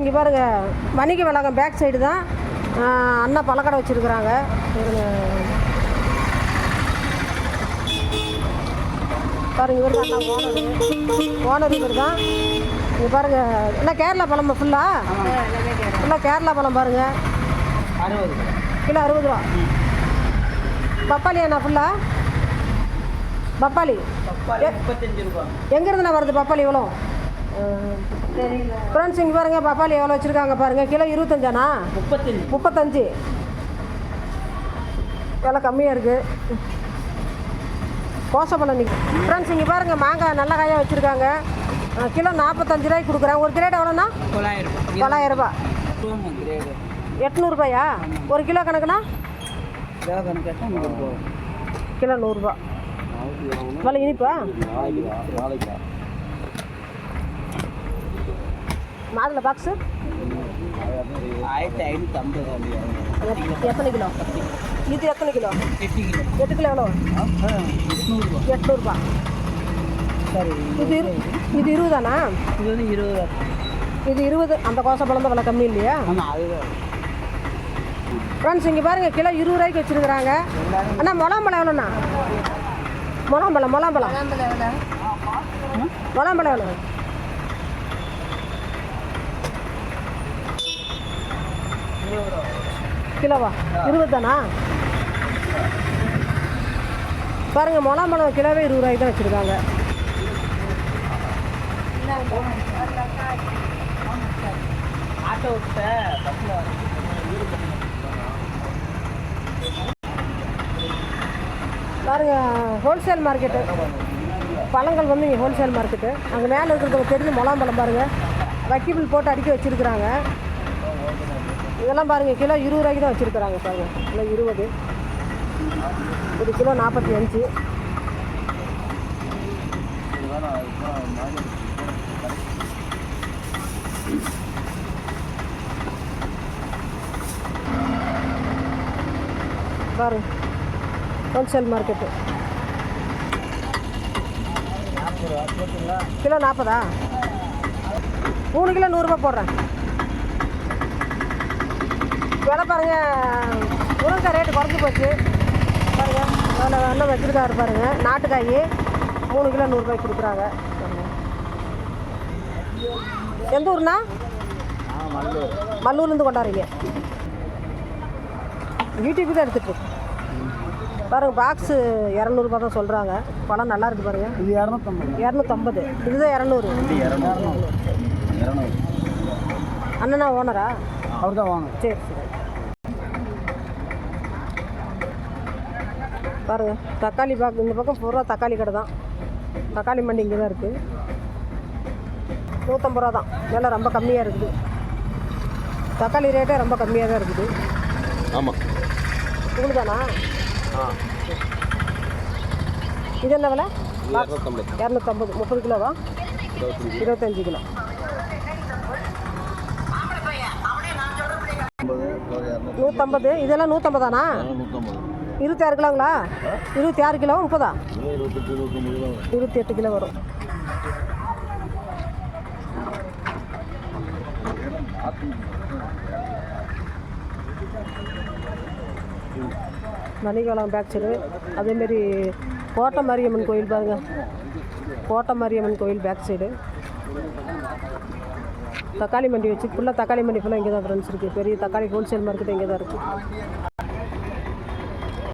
இங்கே பாருங்க வணிக வளாகம் பேக் சைடு தான். அண்ணா பழக்கடை வச்சுருக்குறாங்க. பாருங்க இவர் தான் ஓனர். ஓனர் இவர் தான். இங்கே பாருங்க எல்லாம் கேரளா பழம் ஃபுல்லாக ஃபுல்லாக கேரளா பழம் பாருங்க. அறுபது கிலோ அறுபது ரூபா. பப்பாளி அண்ணா ஃபுல்லாக பப்பாளி. எங்கேருந்துண்ணா வருது பப்பாளி இவ்வளோ ஃப்ரெண்ட்ஸ் இங்கே பாருங்க பப்பாளி எவ்வளோ வச்சுருக்காங்க பாருங்கள் கிலோ இருபத்தஞ்சாண்ணா முப்பத்தஞ்சு. முப்பத்தஞ்சு. விலை கம்மியாக இருக்குது கோசப்பழம் நிற்கும் ஃப்ரெண்ட்ஸ் இங்கே பாருங்கள் மாங்காய் நல்ல காயாக வச்சுருக்காங்க. கிலோ நாற்பத்தஞ்சு ரூபாய்க்கு கொடுக்குறேன். ஒரு கிரேட் எவ்வளோண்ணா? தொள்ளாயிரம் தொள்ளாயிரம் ரூபா எட்நூறுபாயா? ஒரு கிலோ உங்களுக்கு கிலோ நூறுரூபா விலை இனிப்பா? மாதுளை பாக்ஸு ஆயிரத்தி ஐநூற்றி ஐம்பது எத்- எத்தனை கிலோ? இது எத்தனை கிலோ? எட்டு கிலோ. எட்டு கிலோ எவ்வளோ எட்நூறுபா எட்நூறுபா. சரி இது இரு இது இருபதாண்ணா இது வந்து இருபது இது இருபது. அந்த கோசப்பழம் தான் விலை கம்மி இல்லையா? அதுதான். ஃப்ரெண்ட்ஸ் இங்கே பாருங்கள் கிலோ இருபது ரூபாய்க்கு வச்சுருக்குறாங்க. அண்ணா முலாம்பழம் எவ்வளோண்ணா? முலாம்பழம் முலாம்பழம். முலாம்பழம் எவ்வளோ கிலோவா? இருபது தானா பாருங்க முலாம்பழம் கிலோவே இருபது ரூபாய்க்கு தான் வச்சுருக்காங்க. பாருங்க ஹோல்சேல் மார்க்கெட்டு பழங்கள் வந்து இங்கே ஹோல்சேல் மார்க்கெட்டு அங்கே மேலே இருக்கிறவங்க தெரிஞ்சு முலாம்பழம் பாருங்கள் வக்கிபிள் போட்டு அடுக்கி வச்சுருக்குறாங்க. இதெல்லாம் பாருங்கள் கிலோ இருபது ரூபாய்க்கு தான் வச்சுருக்குறாங்க பாருங்கள் கிலோ இருபது. ஒரு கிலோ நாற்பத்தி அஞ்சு பாரு ஹோல்சேல் மார்க்கெட்டு கிலோ நாற்பதா மூணு கிலோ நூறுரூபா போடுறேன். விலை பாருங்க. முருங்கைக்காய் ரேட்டு குறைஞ்சி போச்சு. பாருங்க எவ்வளோ எல்லாம் வச்சுருக்காரு பாருங்க. நாட்டுக்காய் மூணு கிலோ நூறுரூபாய்க்கு கொடுக்குறாங்க. எந்த ஊர்னா மல்லூர்லேருந்து கொண்டாடுறீங்க. யூடியூப் தான் எடுத்துட்டு இருக்கு. பாருங்க பாக்ஸு இரநூறுபா தான் சொல்கிறாங்க பழம் நல்லா இருக்கு பாருங்க. இது இரநூத்தம்பது. இரநூத்தம்பது. இதுதான் இரநூறு. அண்ணனா ஓனரா அவர் தான் வாங்க சரி சரி. பாருங்க தக்காளி பாக்கு இந்த பக்கம் பூரா தக்காளி கடை தான். தக்காளி மண்டி இங்கே தான் இருக்குது நூற்றம்பது ரூபா தான். விலை ரொம்ப கம்மியாக இருக்குது. தக்காளி ரேட்டே ரொம்ப கம்மியாக தான் இருக்குது. ஆமாம் உங்களுக்கு தானா ஆ. இது என்ன விலை? இரநூத்தம்பது. முப்பது கிலோவா? இருபத்தஞ்சி. கிலோ. நூற்றம்பது இதெல்லாம் நூற்றம்பதானா நூற்றம்பது இருபத்தி ஆறு கிலோங்களா இருபத்தி ஆறு கிலோ முப்பதா? இருபத்தி எட்டு கிலோ வரும். மணிகாலம் பேக் சைடு அதேமாரி கோட்டை மாரியம்மன் கோயில் பாருங்க. கோட்டை மாரியம்மன் கோயில் பேக் சைடு தக்காளி மண்டி வச்சு ஃபுல்லாக தக்காளி மண்டி ஃபுல்லாக இங்கே தான் ஃப்ரெண்ட்ஸ் இருக்குது பெரிய தக்காளி ஹோல்சேல் மார்க்கெட் இங்கே தான் இருக்குது